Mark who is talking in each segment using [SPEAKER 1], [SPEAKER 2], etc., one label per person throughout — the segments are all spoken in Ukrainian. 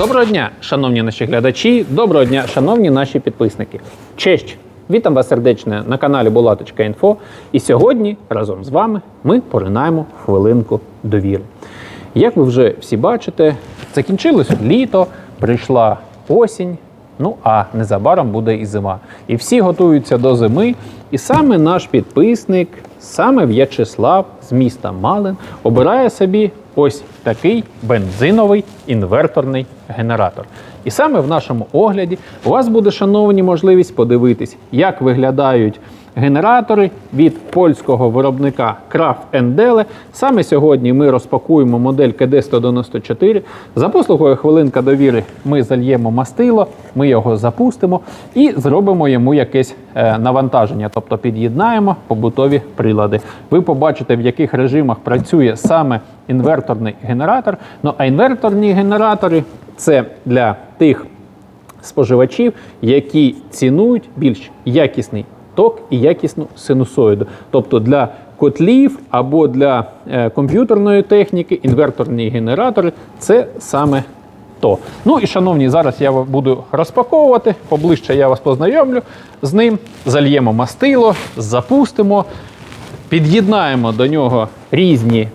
[SPEAKER 1] Доброго дня, шановні наші глядачі, доброго дня, шановні наші підписники. Честь! Вітам вас сердечно на каналі Булаточка.Інфо. І сьогодні разом з вами ми поринаємо хвилинку довіри. Як ви вже всі бачите, закінчилось літо, прийшла осінь. Ну а незабаром буде і зима. І всі готуються до зими. І саме наш підписник, саме В'ячеслав з міста Малин, обирає собі ось такий бензиновий інверторний генератор. І саме в нашому огляді у вас буде, шановні, можливість подивитись, як виглядають генератори від польського виробника Kraf Endele. Саме сьогодні ми розпакуємо модель КД-194. За послугою хвилинка довіри ми зальємо мастило, ми його запустимо і зробимо йому якесь е, навантаження, тобто під'єднаємо побутові прилади. Ви побачите, в яких режимах працює саме інверторний генератор. Ну а інверторні генератори це для тих споживачів, які цінують більш якісний ток і якісну синусоїду. Тобто для котлів або для е, комп'ютерної техніки інверторні генератори це саме то. Ну і шановні, зараз я буду розпаковувати. Поближче я вас познайомлю з ним. Зальємо мастило, запустимо, під'єднаємо до нього різні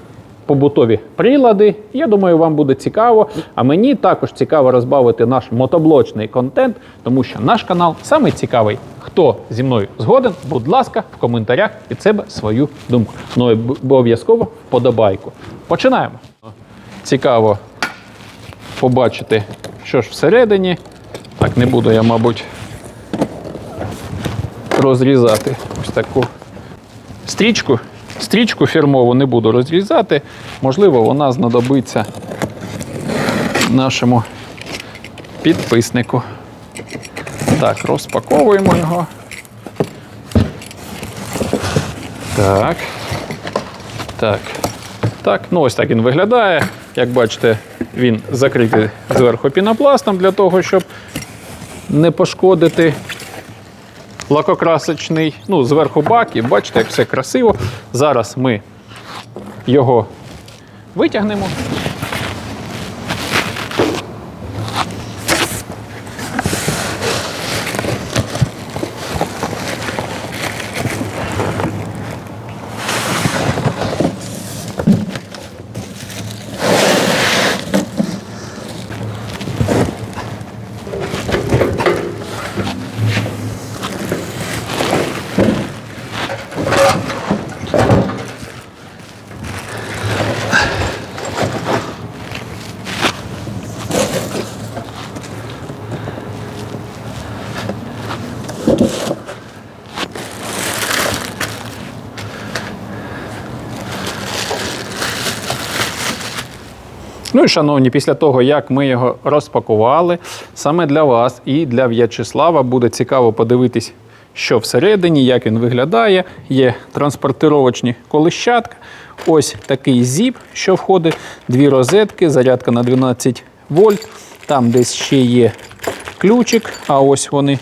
[SPEAKER 1] побутові прилади. Я думаю, вам буде цікаво. А мені також цікаво розбавити наш мотоблочний контент, тому що наш канал саме цікавий. Хто зі мною згоден, будь ласка, в коментарях під себе свою думку. Ну і обов'язково вподобайку. Починаємо. Цікаво побачити, що ж всередині. Так, не буду я, мабуть, розрізати ось таку стрічку. Стрічку фірмову не буду розрізати. Можливо, вона знадобиться нашому підписнику. Так, розпаковуємо його. Так. Так. Так, ну ось так він виглядає. Як бачите, він закритий зверху пінопластом для того, щоб не пошкодити лакокрасочний, ну, зверху бак, і бачите, як все красиво. Зараз ми його витягнемо. І шановні, після того, як ми його розпакували, саме для вас і для В'ячеслава буде цікаво подивитись, що всередині, як він виглядає. Є транспортировочні колищатка. Ось такий зіп, що входить, дві розетки, зарядка на 12 вольт. Там десь ще є ключик, а ось вони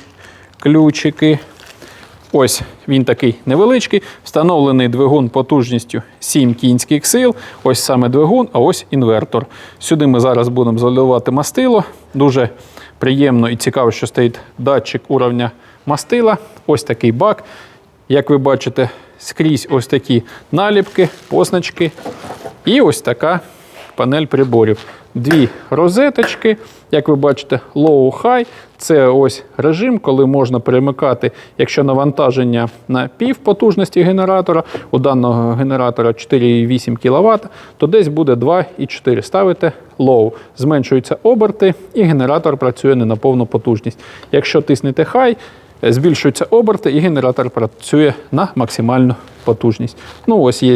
[SPEAKER 1] ключики. Ось він такий невеличкий, встановлений двигун потужністю 7 кінських сил. Ось саме двигун, а ось інвертор. Сюди ми зараз будемо заливати мастило. Дуже приємно і цікаво, що стоїть датчик уровня мастила. Ось такий бак. Як ви бачите, скрізь ось такі наліпки, позначки. І ось така панель приборів. Дві розеточки, як ви бачите, low-high. Це ось режим, коли можна перемикати, якщо навантаження на пів потужності генератора, у даного генератора 4,8 кВт, то десь буде 2,4. Ставите low. Зменшуються оберти, і генератор працює не на повну потужність. Якщо тиснете high, збільшуються оберти, і генератор працює на максимальну потужність. Ну, ось є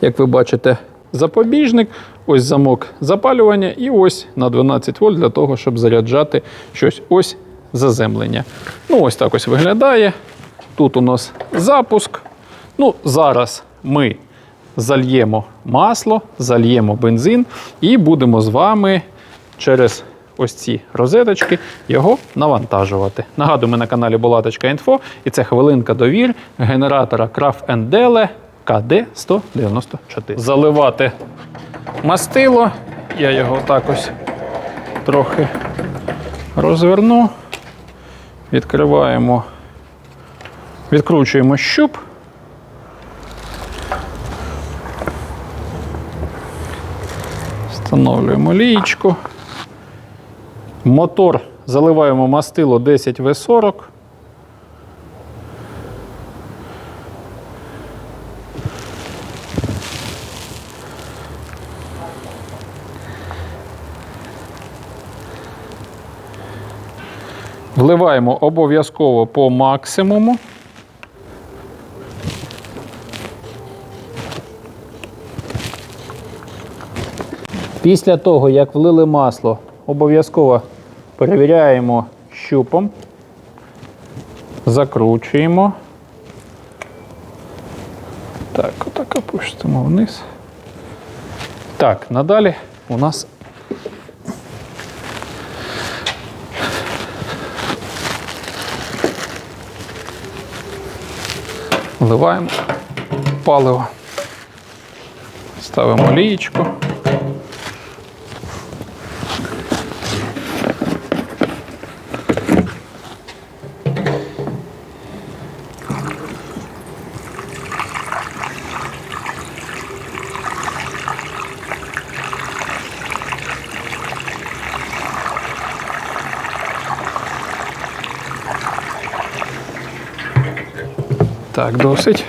[SPEAKER 1] як ви бачите, запобіжник, ось замок запалювання, і ось на 12 вольт для того, щоб заряджати щось ось заземлення. Ну, ось так ось виглядає. Тут у нас запуск. Ну, зараз ми зальємо масло, зальємо бензин і будемо з вами через ось ці розеточки його навантажувати. Нагадую, ми на каналі Булаточка.Інфо і це хвилинка довір генератора Kraf Endele КД-194. Заливати мастило. Я його так ось трохи розверну. Відкриваємо, відкручуємо щуп. Встановлюємо лієчку. Мотор заливаємо мастило 10 Вливаємо обов'язково по максимуму. Після того, як влили масло, обов'язково перевіряємо щупом, закручуємо. Так, отак опустимо вниз. Так, надалі у нас вливаємо паливо. Ставимо лієчку. Так, досить.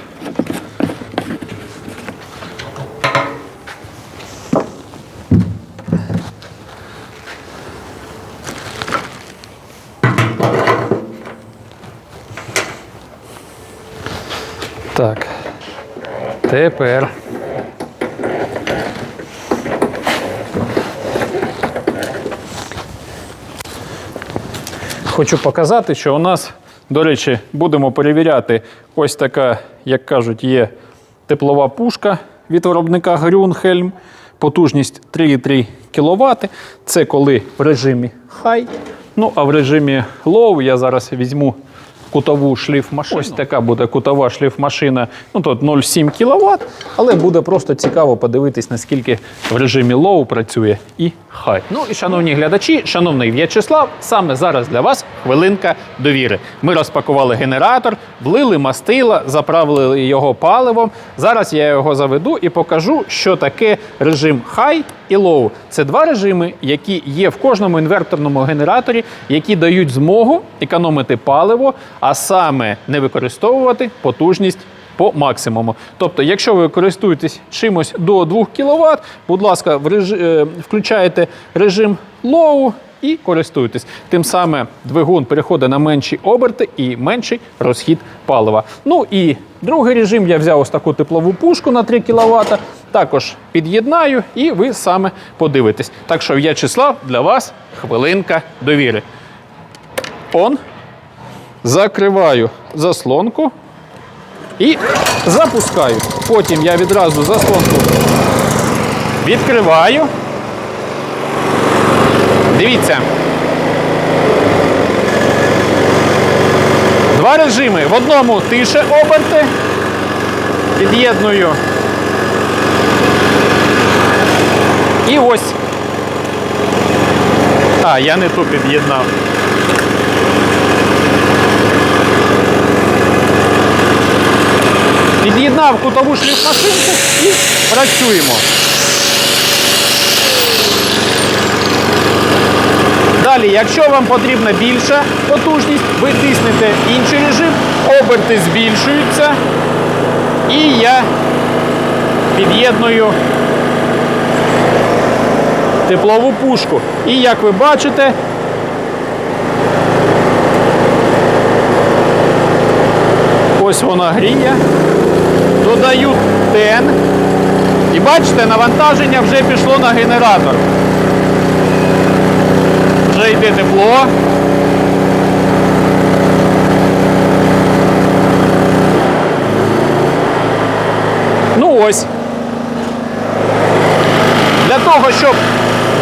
[SPEAKER 1] Так. Тепер. Хочу показати, що у нас, до речі, будемо перевіряти ось така, як кажуть, є теплова пушка від виробника Грюнхельм. Потужність 3,3 кВт. Це коли в режимі High. Ну, а в режимі Low я зараз візьму кутову шліфмашину. Ось така буде кутова шліфмашина. Ну тут 0,7 кВт, але буде просто цікаво подивитись, наскільки в режимі Low працює і High. Ну і шановні глядачі, шановний В'ячеслав, саме зараз для вас хвилинка довіри. Ми розпакували генератор, влили мастила, заправили його паливом. Зараз я його заведу і покажу, що таке режим High і Low. Це два режими, які є в кожному інверторному генераторі, які дають змогу економити паливо, а саме не використовувати потужність по максимуму. Тобто, якщо ви користуєтесь чимось до 2 кВт, будь ласка, реж... е, включаєте режим Low і користуєтесь. Тим самим двигун переходить на менші оберти і менший розхід палива. Ну і другий режим я взяв ось таку теплову пушку на 3 кВт. Також під'єднаю, і ви саме подивитесь. Так що В'ячеслав для вас хвилинка довіри. Он. Закриваю заслонку і запускаю. Потім я відразу заслонку відкриваю. Дивіться. Два режими. В одному тише оберти. Під'єдную. І ось. А, я не ту під'єднав. Під'єднав кутову шліфмашинку і працюємо. Далі, якщо вам потрібна більша потужність, ви тиснете інший режим, оберти збільшуються. І я під'єдную теплову пушку. І як ви бачите, ось вона гріє. Додаю тен. І бачите, навантаження вже пішло на генератор. Вже йде тепло. Ну ось. Для того, щоб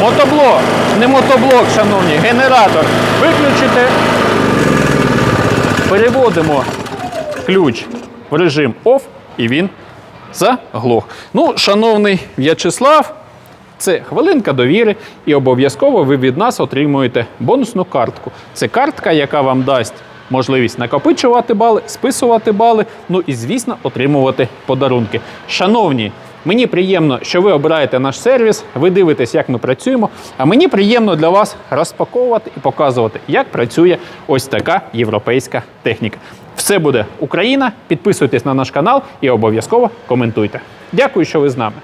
[SPEAKER 1] мотоблок, не мотоблок, шановні, генератор виключити, переводимо ключ в режим OFF і він заглох. Ну, шановний В'ячеслав, Це хвилинка довіри, і обов'язково ви від нас отримуєте бонусну картку. Це картка, яка вам дасть можливість накопичувати бали, списувати бали, ну і, звісно, отримувати подарунки. Шановні, мені приємно, що ви обираєте наш сервіс, ви дивитесь, як ми працюємо. А мені приємно для вас розпаковувати і показувати, як працює ось така європейська техніка. Все буде Україна. Підписуйтесь на наш канал і обов'язково коментуйте. Дякую, що ви з нами.